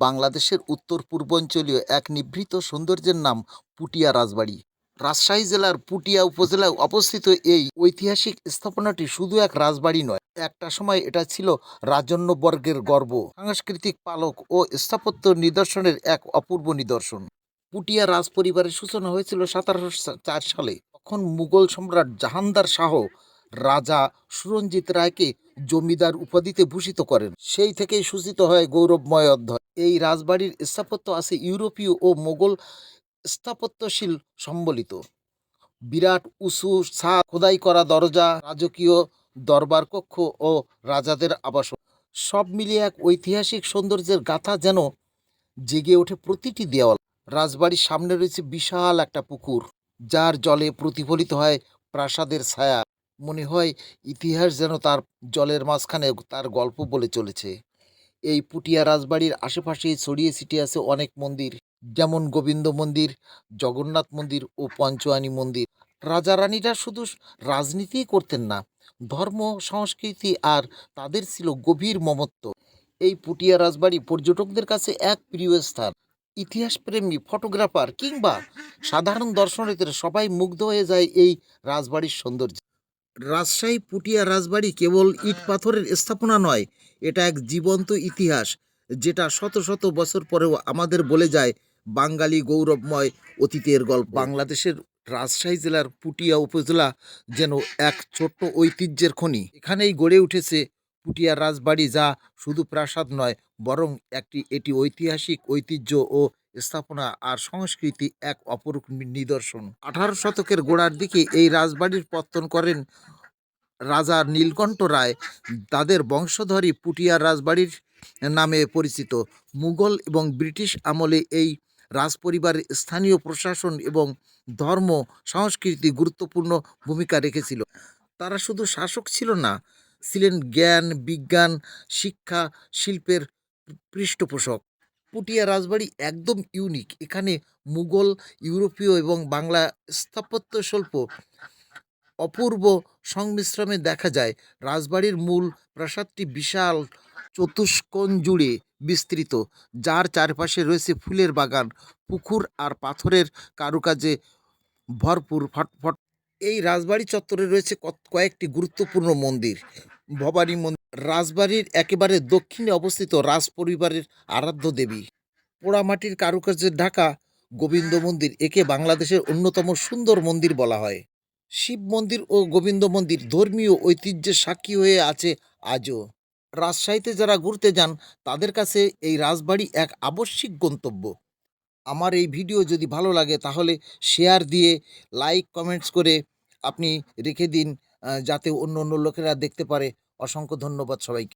বাংলাদেশের উত্তর পূর্বাঞ্চলীয় এক নিভৃত সৌন্দর্যের নাম পুটিয়া রাজবাড়ি। রাজশাহী জেলার পুটিয়া উপজেলায় অবস্থিত এই ঐতিহাসিক স্থাপনাটি শুধু এক রাজবাড়ি নয়, একটা সময় এটা ছিল রাজন্যবর্গের গর্ব, সাংস্কৃতিক পালক ও স্থাপত্য নিদর্শনের এক অপূর্ব নিদর্শন। পুটিয়া রাজ পরিবারের সূচনা হয়েছিল সতেরোশো চার সালে। তখন মুঘল সম্রাট জাহানদার শাহ রাজা সুরঞ্জিত রায়কে জমিদার উপাধিতে ভূষিত করেন। সেই থেকেই সূচিত হয় গৌরবময় অধ্যায়। এই রাজবাড়ির স্থাপত্য আছে ইউরোপীয় ও মোগল স্থাপত্যশীল সম্বলিত। বিরাট, উঁচু ছা খোদাই করা দরজা, রাজকীয় দরবার কক্ষ ও রাজাদের আবাসন। সব মিলিয়ে এক ঐতিহাসিক সৌন্দর্যের গাথা যেন জেগে ওঠে প্রতিটি দেওয়াল। রাজবাড়ির সামনে রয়েছে বিশাল একটা পুকুর, যার জলে প্রতিফলিত হয় প্রাসাদের ছায়া। মনে হয় ইতিহাস যেন তার জলের মাঝখানে তার গল্প বলে চলেছে। এই পুটিয়া রাজবাড়ির আশেপাশে ছড়িয়ে ছিটিয়ে আছে অনেক মন্দির, যেমন গোবিন্দ মন্দির, জগন্নাথ মন্দির ও পঞ্চআনি মন্দির। রাজা রানীরা শুধু রাজনীতিই করতেন না, ধর্ম, সংস্কৃতি আর তাদের ছিল গভীর মমত্ব। এই পুটিয়া রাজবাড়ি পর্যটকদের কাছে এক প্রিয় স্থান। ইতিহাসপ্রেমী, ফটোগ্রাফার কিংবা সাধারণ দর্শনার্থীরা সবাই মুগ্ধ হয়ে যায় এই রাজবাড়ির সৌন্দর্য। রাজশাহী, পুটিয়া, রাজবাড়ি কেবল ইট পাথরের স্থাপনা নয়, এটা এক জীবন্ত ইতিহাস, যেটা শত শত বছর পরেও আমাদের বলে যায়, বাঙালি গৌরবময় অতীতের গল্প। বাংলাদেশের রাজশাহী জেলার পুটিয়া উপজেলা যেন এক ছোট্ট ঐতিহ্যের খনি। এখানেই গড়ে উঠেছে পুটিয়া রাজবাড়ি, যা শুধু প্রাসাদ নয়, বরং একটি, এটি ঐতিহাসিক ঐতিহ্য ও স্থাপনা আর সংস্কৃতি এক অপরূপ নিদর্শন। আঠারো শতকের গোড়ার দিকে এই রাজবাড়ির পত্তন করেন রাজা নীলকণ্ঠ রায়। তাদের বংশধরী পুটিয়া রাজবাড়ির নামে পরিচিত। মুঘল এবং ব্রিটিশ আমলে এই রাজপরিবারের স্থানীয় প্রশাসন এবং ধর্ম, সংস্কৃতি গুরুত্বপূর্ণ ভূমিকা রেখেছিল। তারা শুধু শাসক ছিল না, ছিলেন জ্ঞান, বিজ্ঞান, শিক্ষা, শিল্পের পৃষ্ঠপোষক। পুটিয়া রাজবাড়ি একদম ইউনিক এখানে মুঘল, ইউরোপীয় এবং বাংলা স্থাপত্য শিল্প অপূর্ব সংমিশ্রণে দেখা যায়। রাজবাড়ির মূল প্রাসাদটি বিশাল চতুষ্কোণ জুড়ে বিস্তৃত, যার চারপাশে রয়েছে ফুলের বাগান, পুকুর আর পাথরের কারুকাজে ভরপুর ফটফট। এই রাজবাড়ি চত্বরে রয়েছে কয়েকটি গুরুত্বপূর্ণ মন্দির। ভবানী মন্দির, রাজবাড়ির একেবারে দক্ষিণে অবস্থিত রাজ পরিবারের আরাধ্য দেবী। পোড়ামাটির কারুকার্যের ঢাকা, গোবিন্দ মন্দির, একে বাংলাদেশের অন্যতম সুন্দর মন্দির বলা হয়। শিব মন্দির ও গোবিন্দ মন্দির ধর্মীয় ঐতিহ্যের সাক্ষী হয়ে আছে আজও। রাজশাহীতে যারা ঘুরতে যান, তাদের কাছে এই রাজবাড়ি এক আবশ্যিক গন্তব্য। আমার এই ভিডিও যদি ভালো লাগে, তাহলে শেয়ার দিয়ে লাইক কমেন্টস করে আপনি রেখে দিন। যাতে অন্য অন্য লোকেরা দেখতে পারে। অসংখ্য ধন্যবাদ সবাইকে।